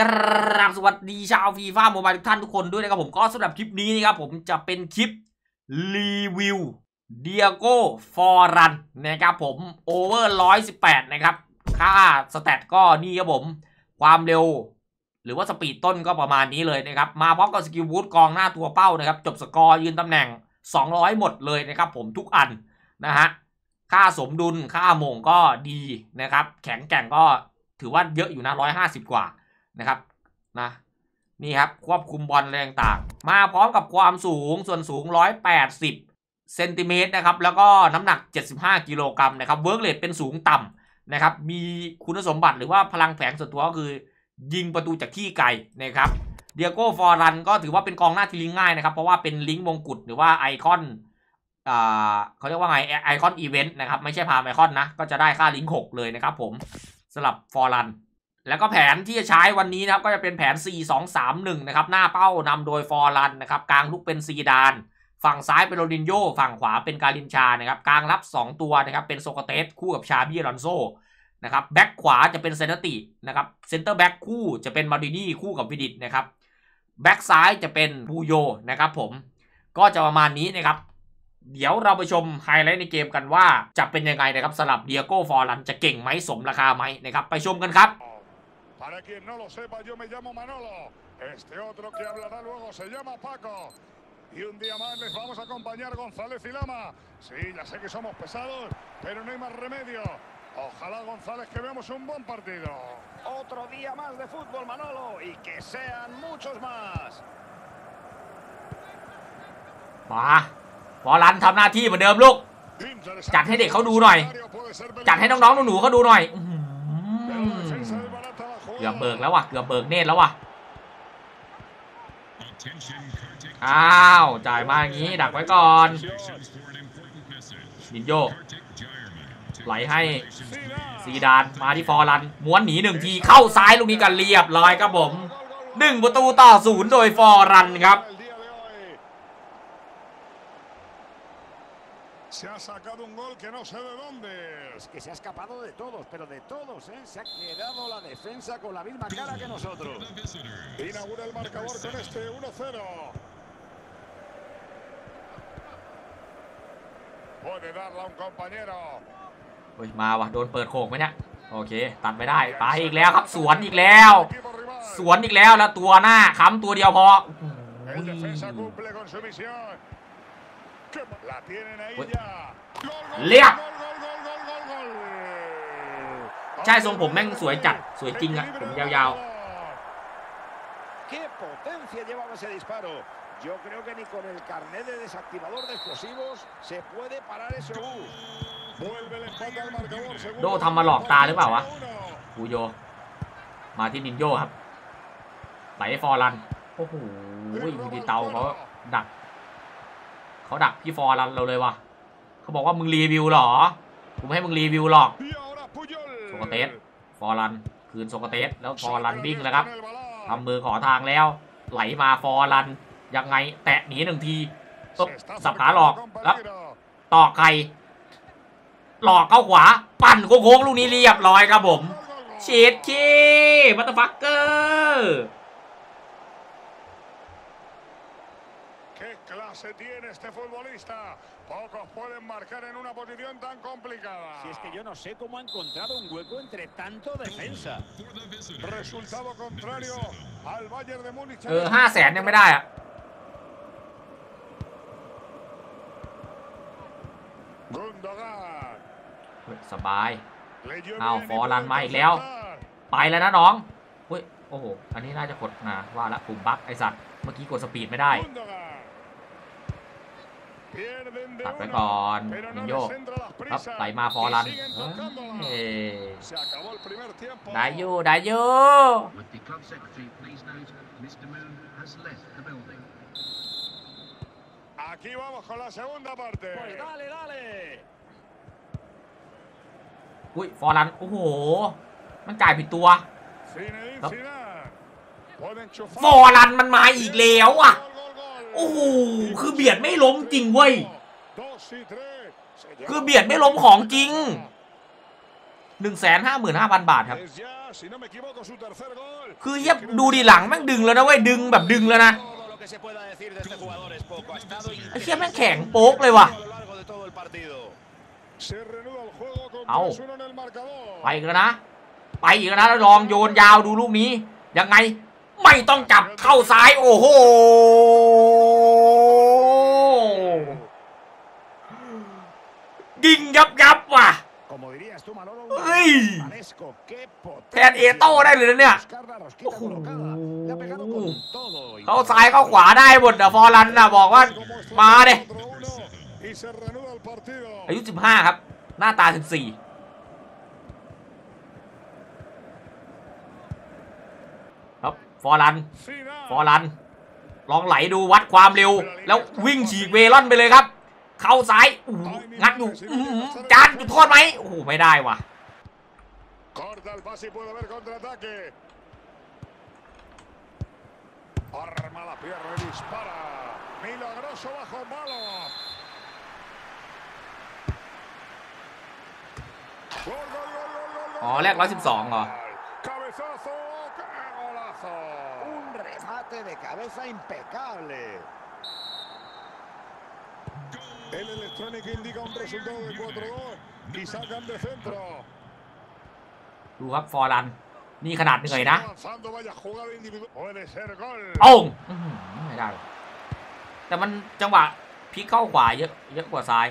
กราบสวัสดีชาวฟีฟ่าโมบายทุกท่านทุกคนด้วยนะครับผมก็สำหรับคลิปนี้นะครับผมจะเป็นคลิปรีวิวเดียโก้ฟอร์รันนะครับผมโอเวอร์ร้อยสิบแปดนะครับ ค่าสแตทก็นี่ครับผม ความเร็ว หรือว่าสปีดต้นก็ประมาณนี้เลยนะครับ มาพร้อมกับสกิลบูทกองหน้าตัวเป้านะครับ จบสกอร์ยืนตำแหน่ง 200 หมดเลยนะครับผมทุกอันนะฮะค่าสมดุลค่าโมงก็ดีนะครับ แข็งแกร่งก็ถือว่าเยอะอยู่นะ150 กว่า นะครับนะนี่ครับควบคุมบอลแรงต่างๆ มาพร้อมกับความสูงส่วนสูง 180 เซนติเมตรนะครับ แล้วก็น้ำหนัก 75 กิโลกรัมนะครับ เวิร์กเลทเป็นสูงต่ำนะครับ มีคุณสมบัติหรือว่าพลังแฝงส่วนตัวก็คือ ยิงประตูจากที่ไกลนะครับ เดียโก้ฟอร์รันก็ถือว่าเป็นกองหน้าที่ลิงง่ายนะครับ เพราะว่าเป็นลิงก์มงกุฎหรือว่าไอคอนอ่าเขาเรียกว่าไงไอคอนอีเวนต์นะครับ ไม่ใช่พาไอคอนนะ ก็จะได้ค่าลิงก์6เลยนะครับผมสำหรับฟอร์รัน แล้วก็แผนที่จะใช้วันนี้นะครับก็จะเป็นแผน 4 2 3 1 นะครับ หน้าเป้านำโดยฟอร์รันนะครับ กลางลุกเป็นซีดาน ฝั่งซ้ายเป็นโรดินโยฝั่งขวาเป็นการินชานะครับ กลางรับ 2 ตัวนะครับ เป็นโซกาเตสคู่กับชาบีลอนโซนะครับแบ็กขวาจะเป็นเซนตินะครับเซนเตอร์แบ็กคู่จะเป็นมารินี่คู่กับวิดิตนะครับแบ็กซ้ายจะเป็นบูโยนะครับผมก็จะประมาณนี้นะครับ เดี๋ยวเราไปชมไฮไลท์ในเกมกันว่าจะเป็นยังไงนะครับสำหรับเดียโก้ฟอร์ลันจะเก่งไหมสมราคาไหมนะครับ ไปชมกันครับ Para quien no lo sepa, yo me llamo Manolo. Este otro que hablará luego se llama Paco. Y un día más les vamos a acompañar González y Lama. Sí, ya sé que somos pesados, pero no hay más remedio. Ojalá González que veamos un buen partido. Otro día más de fútbol, Manolo, y que sean muchos más. มาฟอร์ลันทำหน้าที่เหมือนเดิมลูก จัดให้เด็กเขาดูหน่อย จัดให้น้องๆหนูๆเขาดูหน่อยอื้อหือเ กือบเบิกแล้วว่ะเกือบเบิกเนตแล้วว่ะอ้าวจ่ายมาอย่างนี้ดักไว้ก่อนยินโยไหลให้ซีดานมาที่ฟอร์ลันม้วนหนีหนึ่งทีเข้าซ้ายลูกนี้กันเรียบร้อยครับผมหนึ่งประตูต่อศูนย์โดยฟอร์รันครับ Se ha sacado un gol que no sé de dónde. Es que se ha escapado de todos, pero de todos, ¿eh? Se ha quedado la defensa con la misma cara que nosotros. Inaugura el marcador con este 1-0. Puede darla a un compañero. เฮ้ยมาว่ะโดนเปิดโขกไหมเนี่ยโอเค ตัดไม่ได้ไปอีกแล้วครับ สวนอีกแล้ว Equipo rival. สวนอีกแล้วแล้วตัวหน้าค้ำตัวเดียวพอโอ้โห El defensa cumple con su misión. Que La tienen ahí Uy. ya. Gol, gol, Lea. gol, gol, gol, gol, gol, gol. ใช่ทรงผมแม่งสวยจัด สวยจริงอะผมยาว ¡Qué potencia llevaba ese disparo! Yo creo que ni con el carnet de desactivador de explosivos se puede parar ese bus. Vuelve el empate al marcador. ๆ segundo โดทำมาหลอกตาหรือเปล่าวะ uno. บูโย มาที่นินโยครับ ไหลให้ฟอร์รัน โอ้โหมีเตาเขาดัก เขาดักพี่ฟอร์รันเราเลยว่ะเขาบอกว่ามึงรีวิวหรอกูไม่ให้มึงรีวิวหรอกโซกเตสฟอร์รันคืนโซกเตสแล้วฟอร์รันวิ่งแล้วครับทำมือขอทางแล้ว ไหลมาฟอร์รันยังไง แตะหนีหนึ่งทีปุ๊บสับขาหลอกแล้ว peligro. ตอกไข่หลอกเข้าขวา ปั่นโค้งๆลูกนี้เรียบร้อยครับผมเฉีดคีมัตฟักเกอร์ ¿Qué clase tiene este futbolista? Pocos pueden marcar en una posición tan complicada. Si es que yo no sé cómo ha encontrado un hueco entre tanto defensa. Resultado contrario al Bayern de Múnich. เออห้าแสนยังไม่ได้อะ Gundogan. เฮ้ยสบาย Leyó Ao, bien y Forlan pudo มาอีกแล้ว interceptar. ไปแล้วนะน้องเฮ้ย โอ้โห อันนี้น่าจะกดนะว่าละปุ่มบั๊กไอสัตว์ เมื่อกี้กดสปีดไม่ได้ Gundogan. Pierden de ตัดไป uno, ก่อน pero นิ no นโย les entra las ครับ prisas ไหลมาฟอร์รัน y siguen เฮ้ย tocándola. Se acabó el primer tiempo. ได้อยู่ได้อยู่ With the club secretary, please note, Mr. Moon has left the building. Aquí vamos con la segunda parte. Pues dale, dale. อุ้ยฟอร์รันโอ้โห มันจ่ายผิดตัว Zinedine Up. Zidane. Puede enchufar. ฟอร์รันมันมาอีกแล้วอะ Gol, gol, gol. โอ้โหคือเบียดไม่ล้มจริงเว้ย Dos y tres. Se lleva คือเบียดไม่ล้มของจริงหนึ่งแสนห้าหมื่นห้าพันบาทครับ Es ya, si no me equivoco, su tercer gol. คือเฮียดูดีหลังแม่งดึงแล้วนะเว้ยดึงแบบดึงแล้วนะ Todo lo que se pueda decir de este jugador es poco. Ha estado ไอ้เฮียแม่งแข็งโป๊กเลยว่ะ a lo largo de todo el partido. Se reanuda el juego con Au. 3-1 en el marcador. ไปอีกแล้วนะ ไปอีกแล้วนะแล้วลองโยนยาวดูลูกนี้ ยังไง ไม่ต้องกลับเข้าซ้าย โอ้โห ยิงยับยับว่ะเฮ้ยแทนเอโต้ได้เลยนะเนี่ยเข้าซ้ายเข้าขวาได้หมดอะฟอรันนะบอกว่ามาเด้อายุ 15 ครับ หน้าตา 14 ครับ ฟอรัน ฟอรัน ลองไหลดูวัดความเร็ว แล้ววิ่งฉีกเวลอนไปเลยครับ เข้าซ้ายงัดอยู่จานจุดโทษไหมโอ้โหไม่ได้ว่ะอ๋อแรกร้อยสิบสองเหรอ Cabezazo. ¡Qué golazo! Un remate de cabeza impecable. El electrónico indica un resultado de 4-2 y sacan de centro. ดูครับฟอร์ลัน นี่ขนาดเหนื่อยนะ Avanzando, vaya jugada individual. Puede ser gol. โอ้งอื้อหือไม่ได้หรอกแต่มันจังหวะพลิกเข้าขวาเยอะเยอะกว่าซ้าย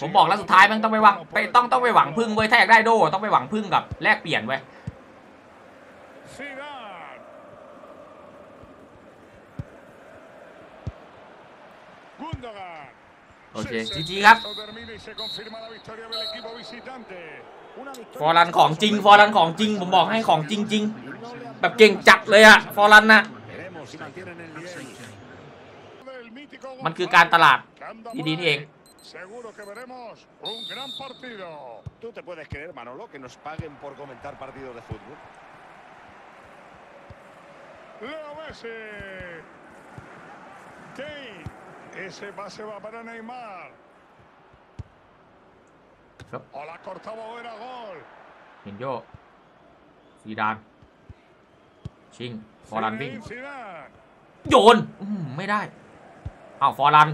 ผมบอกแล้วสุดท้ายมันต้องไปหวังไปต้องต้องไปหวังพึ่งเว้ยถ้าอยากได้โด ต้องไปหวังพึ่งกับแลกเปลี่ยนเว้ย Zidane. Gundogan. โอเค Sí, จี sí, จีครับ esto termina y se confirma la victoria del equipo visitante. Una victoria ฟอร์รันของจริง ฟอร์รันของจริง ผมบอกให้ของจริงๆแบบเก่งจัดเลยอะฟอร์รันนะ Veremos si mantienen el nivel. Del mítico มันคือการตลาด que anda ดีๆนี่เอง Seguro que veremos un gran partido. ¿Tú te puedes creer, Manolo, que nos paguen por comentar partidos de fútbol? Leo Messi. Kane. Ese pase va para Neymar. Yep. O la cortaba o era gol. เห็นโยซีดาน ชิง ฟอร์รันวิ่ง Zinedine Zidane. โยนอื้อหือไม่ได้อ้าวฟอร์รัน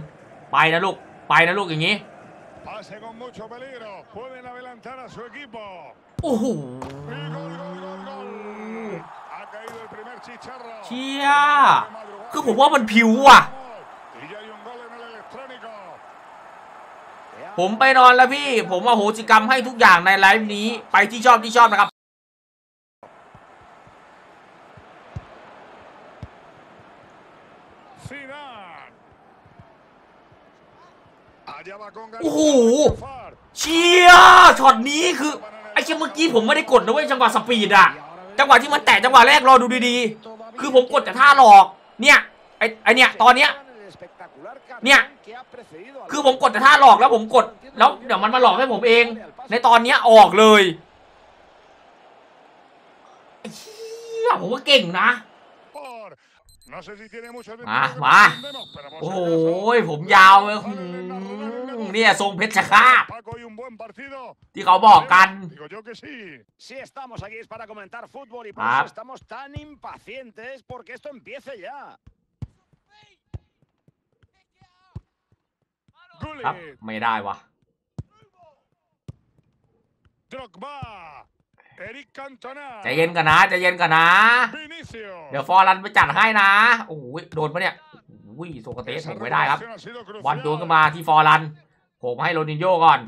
ไปนะลูก ไปนะลูกอย่างนี้ Pase con mucho peligro. Pueden adelantar a su equipo. โอ้โห Y gol, gol, gol, gol. Ha caído el primer chicharro. เชี่ย คือผมว่ามันผิวว่ะ Y ya hay un gol en el electrónico. ผมไปนอนแล้วพี่ ผมอโหสิกรรมให้ทุกอย่างในไลฟ์นี้ ไปที่ชอบที่ชอบนะครับ Zidane. Allá va con โอ้โห Far. เชี่ยช็อตนี้คือ ไอ้เชี่ยเมื่อกี้ผมไม่ได้กดนะเว้ยจังหวะสปีดอะจังหวะที่มันแตะจังหวะแรกรอดูดีๆ คือผมกดแต่ท่าหลอก เนี่ย ไอ้ไอ้เนี่ย ตอนเนี้ย เนี่ย คือผมกดแต่ท่าหลอกแล้วผมกด แล้วเดี๋ยวมันมาหลอกให้ผมเอง ในตอนเนี้ยออกเลยไอ้เชี่ยผมว่าเก่งนะ Por. No sé si tiene mucho tiempo Ah, que no va. entendemos, pero por โอ้ si โห acaso, ผมยาวเลยหืมเนี่ยทรงเพชรฆาต Paco y un buen partido. ที่เขาบอกกัน Digo yo que sí. Si estamos aquí es para comentar fútbol y por Ah. eso estamos tan impacientes porque esto empiece ya. ครับ Gullit. ไม่ได้วะ Drogba. Eric Cantona. ใจเย็นกันนะใจเย็นกันนะ Vinicius. เดี๋ยวฟอร์รันไปจัดให้นะโอ้โหโดนปะเนี่ยโอ้ยโซกาเตส Esa ผมไม่ได้ครับ recuperación ha sido crucial. บอลโยนขึ้นมาที่ฟอร์รันผมให้โรนินโญ่ก่อน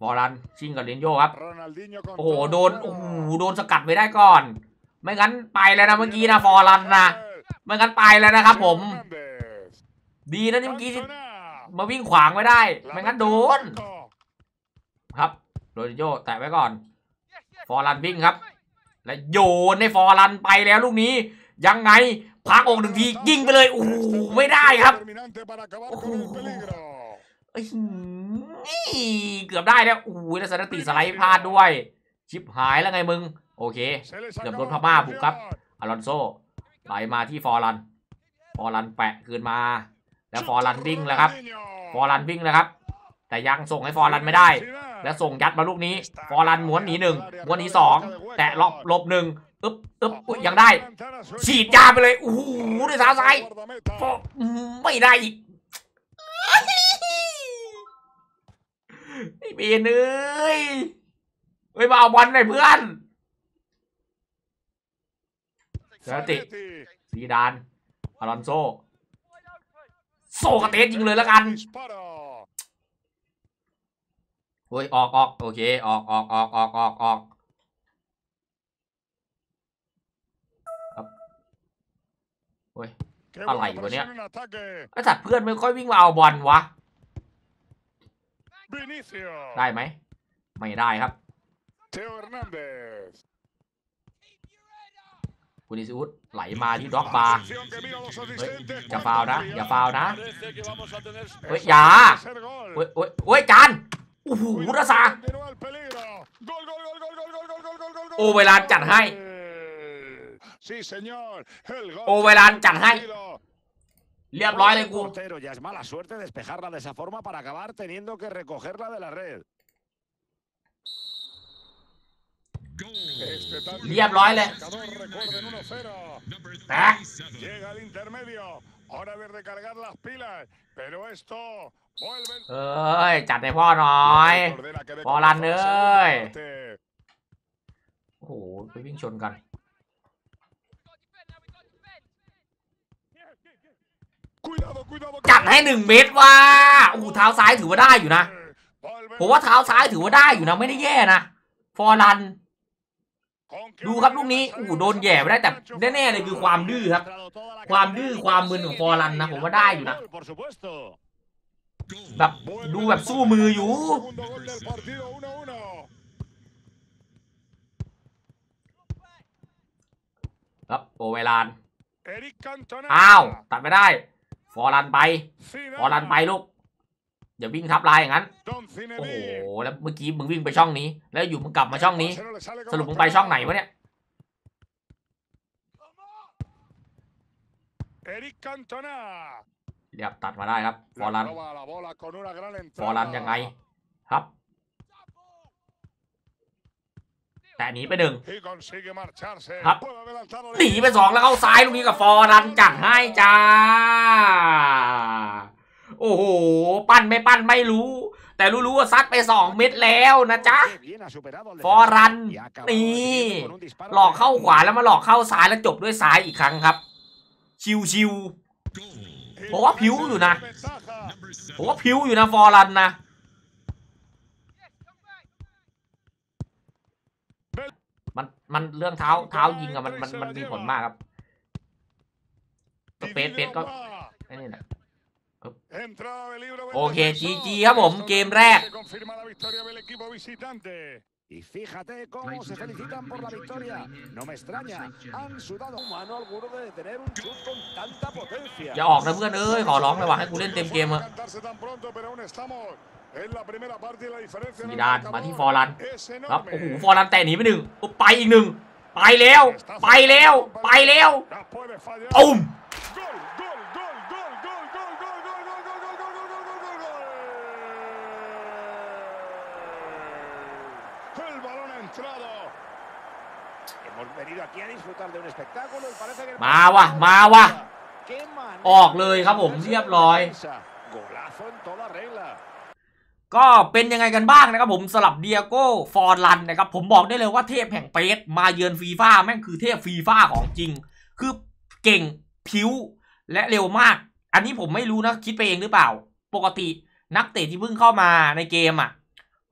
ฟอร์รันชิงกับลินโญ่ครับ Ronaldinho con โอ้โห todo โดน el โอ้โห juego. โดนสกัดไว้ได้ก่อน ไม่งั้นไปแล้วนะเมื่อกี้นะฟอร์รันนะไม่งั้นไปแล้วนะครับผม Hernández. ดีนะที่เมื่อกี้ Cantona. มาวิ่งขวางไว้ได้ La ไม่งั้น mete โด al น marco. ครับโรนินโญ่แตะไว้ก่อน ฟอร์รันวิ่งครับ และโยนให้ฟอร์รันไปแล้วลูกนี้ ยังไงพักอกหนึ่งทียิงไปเลย โอ้โหไม่ได้ครับ Determinante para acabar Ojo. con el peligro. อื้อหือเกือบได้แล้วโอ้โหแล้วสนติสไลด์พลาดด้วย ชิปหายแล้วไงมึง โอเค Se les เกือบ acaba โดนพ la ม่าบุกครับ posición. อลอนโซไหลมาที่ฟอร์รัน ฟอร์รันแปะคืนมา แล้วฟอร์รันวิ่งแล้วครับ ฟอร์รันวิ่งแล้วครับ แต่ยังส่งให้ฟอร์รันไม่ได้ แล้วส่งยัดมาลูกนี้ ฟอร์รันม้วนหนีหนึ่งม้วนหนีสองแตะล็อกหลบหนึ่งอึ๊บอึ๊บยังได้ ฉีดยาไปเลยโอ้โหด้วยเท้าซ้ายไม่ได้อีกไอ้เบนเอ้ยเฮ้ยมาเอาบอลหน่อยเพื่อนเซติซีดานอารอนโซ โซกระเตสยิงเลยแล้วกันเฮ้ยออกออกโอเคออกออกออกออกออกออกครับเฮ้ยอะไรวะเนี่ยไอ้สัตว์เพื่อนไม่ค่อยวิ่งมาเอาบอลวะ ได้ไหม ไม่ได้ครับ Teo Hernández. คูนิซิอุสไหลมาที่ด็อกบาร์อย่าฟาวนะอย่าฟาวนะเฮ้ยอย่าเฮ้ยเฮ้ยเฮ้ยจานโอ้โหรัสาโอเวลาจัดให้โอเวลาจัดให้เรียบร้อยเลยกู Portero, ya es mala suerte despejarla de esa forma para acabar teniendo que recogerla de la red. เรียบร้อยเลย Recuerden 1-0. แตะ Llega el intermedio. Hora de recargar las pilas. Pero esto vuelve. เอ้ย จัดให้พ่อหน่อย Ordena que dé Bola, comienzo la ơi. segunda parte. โอ้โห ไปวิ่งชนกัน Cuidado, cuidado. จัดให้หนึ่งเมตรว่าโอ้โหเท้าซ้ายถือว่าได้อยู่นะ Vuelve ผมว่าเท้าซ้ายถือว่าได้อยู่นะ ไม่ได้แย่นะ ฟอร์รัน ดูครับลูกนี้โอ้โหโดนแย่ไม่ได้แต่แน่ๆเลยคือความดื้อครับ ความดื้อความมึนของฟอรันนะผมว่าได้อยู่นะแบบดูแบบสู้มืออยู่ครับโอเวลานอ้าว ตัดไม่ได้ ฟอรันไป ฟอรันไปลูก อย่าวิ่งทับลายอย่างนั้น Don โอ้โห Zinedine. แล้วเมื่อกี้มึงวิ่งไปช่องนี้ แล้วอยู่มึงกลับมาช่องนี้ El pase no le sale สรุป como มึงไปช่องไหนวะเนี่ย Eric Cantona. เรียบตัดมาได้ครับ ฟอร์รัน Le roba la bola con una gran ฟอร์รัน entrada. ยังไง ครับ แต่หนีไปหนึ่ง Y consigue marcharse. Hap. Puede adelantar al หนีไปสองแล้วเข้าซ้ายลูกนี้กับฟอร์รันจัดให้จ้า โอ้โห ปั้นไม่ปั้นไม่รู้ แต่รู้ๆว่าซัดไปสองเม็ดแล้วนะจ๊ะ Qué bien ha superado al Forran. defensor y ha acabado Ni. decidiendo con un disparo หลอกเข้าขวาแล้วมาหลอกเข้าซ้ายแล้วจบด้วยซ้ายอีกครั้งครับ ชิวชิว Y Ủa, con Piu ese rồi nè. ventaja. ๆผมว่าพิ้วอยู่นะฟอร์รันนะมันมันเรื่องเท้าเท้ายิงอะมันมันมันมีผลมากครับ Y เปสเปสก็ไอ้นี่แหละ โอเค defensor. จีจีครับผมเกมแรก Se confirma la victoria del equipo visitante. Y fíjate cómo se felicitan por la victoria. No me extraña. Han sudado mano alguno de detener un chut con tanta potencia. อย่าออกนะเพื่อนเอ้ยขอร้องเลยว่ะให้กูเล่นเต็มเกมเถอะ Cantarse tan pronto, pero aún estamos en la primera parte y la diferencia en ซี el ดาน marcador มาที่ฟอร์รัน es ครับ enorme. โอ้โหฟอร์รันแตะหนีไปหนึ่งโอ้ไปอีกหนึ่งไปแล้ว ไปแล้ว ไปแล้ว No puede fallar. ตุ้ม Hemos venido aquí a disfrutar de un espectáculo y parece que... el มาว่ะ partido- มาว่ะ ¡Qué manera ออกเลยครับผมเรียบร้อย Golazo en toda regla. ก็เป็นยังไงกันบ้างนะครับผมสลับเดียโก้ฟอร์ลันนะครับผมบอกได้เลยว่าเทพแห่งเปสมาเยือนฟีฟ่าแม่งคือเทพฟีฟ่าของจริง คือเก่งผิวและเร็วมาก อันนี้ผมไม่รู้นะคิดไปเองหรือเปล่า ปกตินักเตะที่เพิ่งเข้ามาในเกมอะ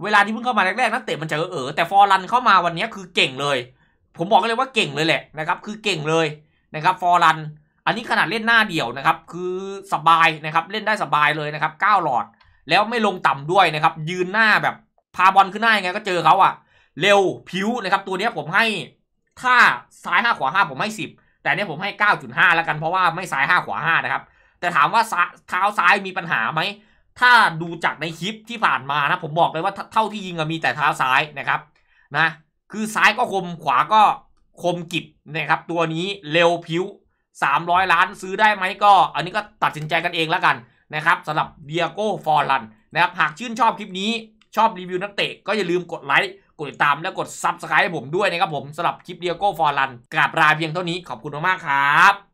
เวลาที่เพิ่งเข้ามาแรกๆนักเตะมันจะเออๆแต่ฟอร์ลันเข้ามาวันนี้คือเก่งเลย ผมบอกเลยว่าเก่งเลยแหละนะครับคือเก่งเลยนะครับฟอร์ลันอันนี้ขนาดเล่นหน้าเดี่ยวนะครับคือสบายนะครับเล่นได้สบายเลยนะครับ9หลอด แล้วไม่ลงต่ำด้วยนะครับยืนหน้าแบบพาบอลขึ้นหน้ายังไงก็เจอเขาอะเร็วผิวนะครับตัวนี้ผมให้ถ้าซ้ายห้าขวาห้าผมให้สิบแต่เนี้ยผมให้เก้าจุดห้าแล้วกันเพราะว่าไม่ซ้ายห้าขวาห้านะครับ แต่ถามว่าซ้าเท้าซ้ายมีปัญหาไหม ถ้าดูจากในคลิปที่ผ่านมานะ ผมบอกเลยว่าเท่าที่ยิงมีแต่เท้าซ้ายนะครับนะ คือซ้ายก็คมขวาก็คมกิบนะครับ ตัวนี้เร็วผิว300 ล้านซื้อได้ไหมก็ อันนี้ก็ตัดสินใจกันเองแล้วกันนะครับสำหรับเดียโก้ฟอร์ลันนะครับหากชื่นชอบคลิปนี้ชอบรีวิวนักเตะก็อย่าลืมกดไลค์กดติดตามและกด Subscribe ให้ผมด้วยนะครับผมสำหรับคลิปเดียโก้ฟอร์ลันกราบลาเพียงเท่านี้ขอบคุณมากๆครับ